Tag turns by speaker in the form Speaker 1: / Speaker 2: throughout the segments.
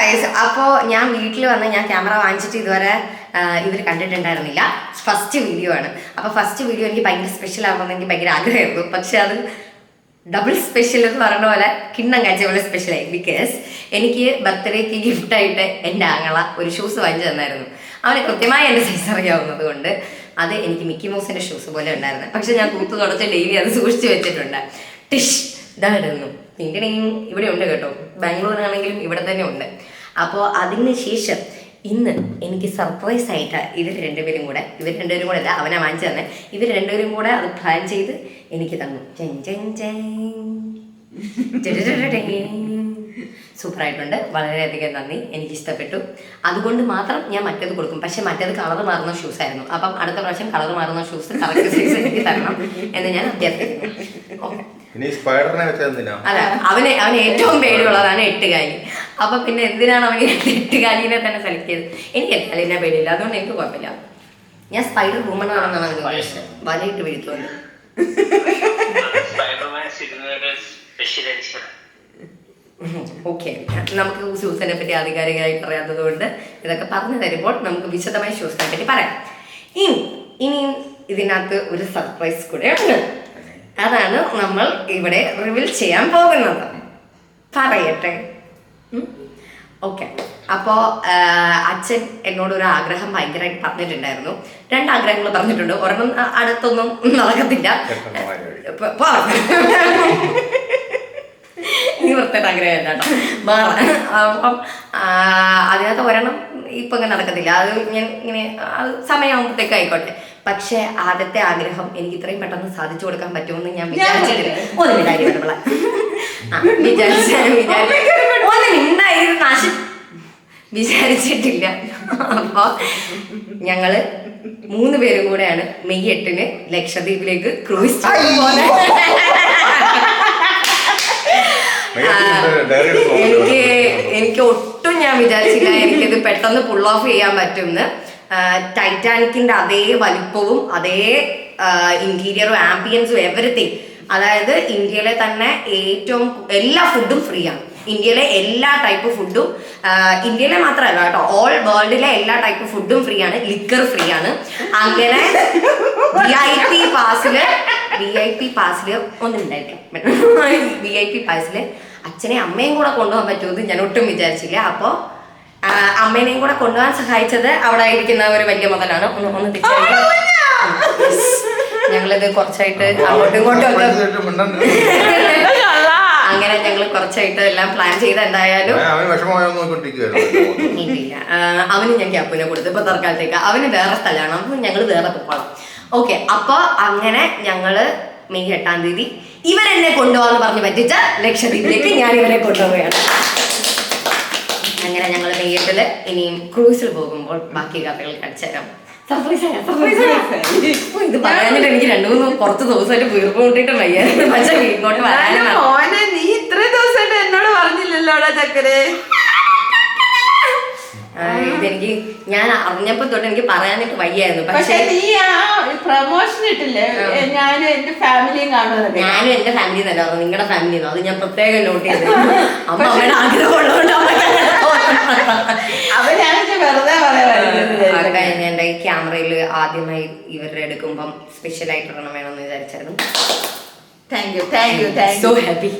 Speaker 1: Guys അപ്പോൾ ഞാൻ വീട്ടിൽ വന്ന് ഞാൻ ക്യാമറ വാങ്ങിച്ചിട്ട് ഇതുവരെ ഇവർ കണ്ടിട്ടുണ്ടായിരുന്നില്ല. ഫസ്റ്റ് വീഡിയോ ആണ്. അപ്പോൾ ഫസ്റ്റ് വീഡിയോ എനിക്ക് ഭയങ്കര സ്പെഷ്യൽ ആവണമെന്ന് എനിക്ക് ഭയങ്കര ആഗ്രഹമായിരുന്നു. പക്ഷെ അത് ഡബിൾ സ്പെഷ്യൽ എന്ന് പറഞ്ഞ പോലെ കിണ്ണം കാഴ്ച പോലെ സ്പെഷ്യലായി ബിക്കോസ് എനിക്ക് ബർത്ത്ഡേക്ക് ഗിഫ്റ്റായിട്ട് എന്റെ ആങ്ങള ഒരു ഷൂസ് വാങ്ങിച്ചു തന്നായിരുന്നു. അവന് കൃത്യമായി എന്റെ സൈസ് അറിയാവുന്നത് കൊണ്ട് അത് എനിക്ക് മിക്കി മൗസിന്റെ ഷൂസ് പോലെ ഉണ്ടായിരുന്നു. പക്ഷെ ഞാൻ തൂത്ത് തുടച്ച് ഡെയിലി അത് സൂക്ഷിച്ചു വെച്ചിട്ടുണ്ട്. ടിഷ് ഇതായിരുന്നു പിന്നെ ഇവിടെ ഉണ്ട് കേട്ടോ. ബാംഗ്ലൂർ ആണെങ്കിലും ഇവിടെ തന്നെ ഉണ്ട്. അപ്പോൾ അതിന് ശേഷം ഇന്ന് എനിക്ക് സർപ്രൈസ് ആയിട്ട് ഇവർ രണ്ടുപേരും കൂടെ ഇവർ രണ്ടുപേരും കൂടെ അല്ല അവനെ വാങ്ങിച്ചു തന്നെ. ഇവർ രണ്ടുപേരും കൂടെ അത് പ്ലാൻ ചെയ്ത് എനിക്ക് തന്നു. സൂപ്പറായിട്ടുണ്ട്. വളരെയധികം നന്ദി. എനിക്ക് ഇഷ്ടപ്പെട്ടു. അതുകൊണ്ട് മാത്രം ഞാൻ മറ്റേത് കൊടുക്കും. പക്ഷെ മറ്റേത് കളർ മാറുന്ന ഷൂസ് ആയിരുന്നു. അപ്പം അടുത്ത പ്രാവശ്യം കളർ മാറുന്ന ഷൂസ് കറക്റ്റ് സൈസ് എനിക്ക് തരണം എന്ന് ഞാൻ അഭ്യർത്ഥിക്കുന്നു.
Speaker 2: വെച്ചാൽ
Speaker 1: അല്ല അവന് അവന് ഏറ്റവും പേടിയുള്ളതാണ് എട്ടുകാലി. അപ്പൊ പിന്നെ എന്തിനാണ് അവൻ എട്ടുകാലിനെ തന്നെ സെലക്ട് ചെയ്തത്? എനിക്ക് എട്ടുകാലിനെ പേടിയില്ല. അതുകൊണ്ട് എനിക്ക് കുഴപ്പമില്ല. ഞാൻ സ്പൈഡർ വുമൺ ആണെന്നാണ് അവന് ഉദ്ദേശിച്ചത് വലയിട്ട്
Speaker 3: എഡിഷൻ
Speaker 1: ഓക്കെ നമുക്ക് ഷൂസിനെ പറ്റി ആധികാരികമായി അറിയാത്തത് കൊണ്ട് ഇതൊക്കെ പറഞ്ഞു തരുമ്പോൾ നമുക്ക് വിശദമായി ഷൂസിനെ പറ്റി പറയാം. ഇനി ഇനിയും ഇതിനകത്ത് ഒരു സർപ്രൈസ് കൂടെ ഉണ്ട് അതാണ് നമ്മൾ ഇവിടെ റിവീൽ ചെയ്യാൻ പോകുന്നത്. പറയട്ടെ. ഓക്കെ അപ്പോ അച്ഛൻ എന്നോട് ഒരു ആഗ്രഹം ഭയങ്കരമായിട്ട് പറഞ്ഞിട്ടുണ്ടായിരുന്നു. രണ്ട് ആഗ്രഹങ്ങൾ പറഞ്ഞിട്ടുണ്ട്. ഒരെണ്ണം അടുത്തൊന്നും നടക്കത്തില്ല. നീ വൃത്തിയുടെ ആഗ്രഹം കേട്ടോ വേറെ അപ്പം അതിനകത്ത് ഒരെണ്ണം ഇപ്പൊ ഇങ്ങനെ നടക്കത്തില്ല. അത് ഞാൻ ഇങ്ങനെ അത് സമയമാകുമ്പോഴത്തേക്ക് ആയിക്കോട്ടെ. പക്ഷെ ആദ്യത്തെ ആഗ്രഹം എനിക്ക് ഇത്രയും പെട്ടെന്ന് സാധിച്ചു കൊടുക്കാൻ പറ്റുമെന്ന് ഞാൻ വിചാരിച്ചിട്ടില്ല. ഒന്നും മിണ്ടായി വിചാരിച്ചു വിചാരിച്ച. വിചാരിച്ചിട്ടില്ല. അപ്പോൾ ഞങ്ങൾ മൂന്ന് പേരും കൂടെയാണ് മെയ് എട്ടിന് ലക്ഷദ്വീപിലേക്ക് ക്രൂസ് എനിക്ക് എനിക്ക് ഒട്ടും ഞാൻ വിചാരിച്ചില്ല എനിക്കിത് പെട്ടെന്ന് പുൾ ഓഫ് ചെയ്യാൻ പറ്റുമെന്ന് ടൈറ്റാനിക്കിന്റെ അതേ വലിപ്പവും അതേ ഇന്റീരിയറും ആംബിയൻസും എവറിത്തിങ് അതായത് ഇന്ത്യയിലെ തന്നെ ഏറ്റവും എല്ലാ ഫുഡും ഫ്രീ ആണ്. ഇന്ത്യയിലെ എല്ലാ ടൈപ്പ് ഫുഡും ഇന്ത്യയിലെ മാത്രമല്ല കേട്ടോ ഓൾ വേൾഡിലെ എല്ലാ ടൈപ്പ് ഫുഡും ഫ്രീ ആണ്. ലിക്കർ ഫ്രീ ആണ്. അങ്ങനെ വി ഐ പി പാസിൽ വി ഐ പി പാസിൽ ഒന്നുണ്ടായിട്ടില്ല വി ഐ പി പാസിൽ അച്ഛനെ അമ്മയും കൂടെ കൊണ്ടുപോകാൻ പറ്റുമെന്ന് ഞാൻ ഒട്ടും വിചാരിച്ചില്ല. അപ്പോൾ അമ്മേനെയും കൂടെ കൊണ്ടുപോകാൻ സഹായിച്ചത് അവിടെ ഇരിക്കുന്ന ഒരു വലിയ മുതലാണ്. ഒന്ന് ഞങ്ങളിത് കുറച്ചായിട്ട് അങ്ങോട്ടും ഇങ്ങോട്ടും ഒക്കെ. അങ്ങനെ ഞങ്ങൾ കുറച്ചായിട്ട് എല്ലാം പ്ലാൻ ചെയ്ത് എന്തായാലും
Speaker 2: അവന്
Speaker 1: ഞാൻ ക്യാപ്പിനെ കൊടുത്തു. ഇപ്പൊ തൽക്കാലത്തേക്ക്. അവന് വേറെ സ്ഥലമാണ്. അപ്പൊ ഞങ്ങൾ വേറെ പോകണം ഓക്കെ. അപ്പൊ അങ്ങനെ ഞങ്ങൾ മെയ് എട്ടാം തീയതി ഇവരെന്നെ കൊണ്ടുപോകാന്ന് പറഞ്ഞ് പറ്റിച്ച ലക്ഷദ്വീപിലേക്ക് ഞാൻ ഇവരെ കൊണ്ടുപോവുകയാണ്. അങ്ങനെ ഞങ്ങൾ മെയ് എട്ടിൽ ഇനിയും ക്രൂസിൽ പോകുമ്പോൾ ബാക്കി കഥകൾ കടിച്ചേരാം ഇത് പറയാനിട്ട് എനിക്ക് രണ്ടു മൂന്ന് കുറച്ച് ദിവസമായിട്ട് വീർപ്പ് കൂട്ടിട്ട് വയ്യായിരുന്നു പക്ഷെ
Speaker 4: നീ ഇത്രയും ദിവസമായിട്ട് എന്നോട് പറഞ്ഞില്ലല്ലോടാ ചക്കരെ.
Speaker 1: ആ, ഇതെനിക്ക് ഞാൻ അറിഞ്ഞപ്പോ തൊട്ട് എനിക്ക് പറയാനായിട്ട് വയ്യായിരുന്നു.
Speaker 4: പക്ഷെ
Speaker 1: പക്ഷെ
Speaker 4: നീ ആ പ്രൊമോഷൻ ഇട്ടില്ലേ? ഞാനും എന്റെ ഫാമിലിയും കാണുന്നത്
Speaker 1: ഞാനും എന്റെ ഫാമിലി തന്നെ നിങ്ങളുടെ ഫാമിലി അത് ഞാൻ പ്രത്യേകം നോട്ട് ചെയ്തു അമ്മ അമ്മയുടെ ആഗ്രഹം ഉള്ളതുകൊണ്ട്
Speaker 4: അവരാണെങ്കിൽ വെറുതെ
Speaker 1: എന്റെ ക്യാമറയിൽ ആദ്യമായി ഇവരുടെ എടുക്കുമ്പം സ്പെഷ്യൽ ആയിട്ട് ഒരെണ്ണം വേണമെന്ന് വിചാരിച്ചായിരുന്നു.
Speaker 4: Thank you thank you thank
Speaker 1: so happy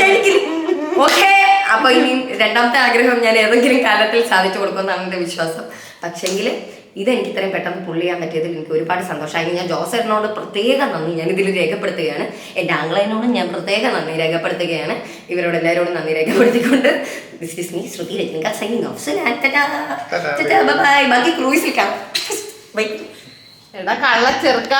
Speaker 1: thank you okay അപ്പൊ ഇനി രണ്ടാമത്തെ ആഗ്രഹം ഞാൻ ഏതെങ്കിലും കാലത്തിൽ സാധിച്ചു കൊടുക്കുമെന്നാണ് എന്റെ വിശ്വാസം. പക്ഷെങ്കിൽ ഇതെനിക്ക് ഇത്രയും പെട്ടെന്ന് പുള്ളി ചെയ്യാൻ പറ്റിയതിൽ എനിക്ക് ഒരുപാട് സന്തോഷമായി ഞാൻ ജോസറിനോട് പ്രത്യേക നന്ദി. ഞാൻ ഇതിൽ രേഖപ്പെടുത്തുകയാണ്. എന്റെ ആംഗ്ലേനോടും ഞാൻ പ്രത്യേക നന്ദി രേഖപ്പെടുത്തുകയാണ്. ഇവരോട് എല്ലാവരോടും നന്ദി രേഖപ്പെടുത്തിക്കൊണ്ട്. This is me Shruthi Rajanika signing off bye ബാക്കി ക്രൂസിൽ കാണാം. ബൈ
Speaker 4: എടാ കള്ള ചെറുക്ക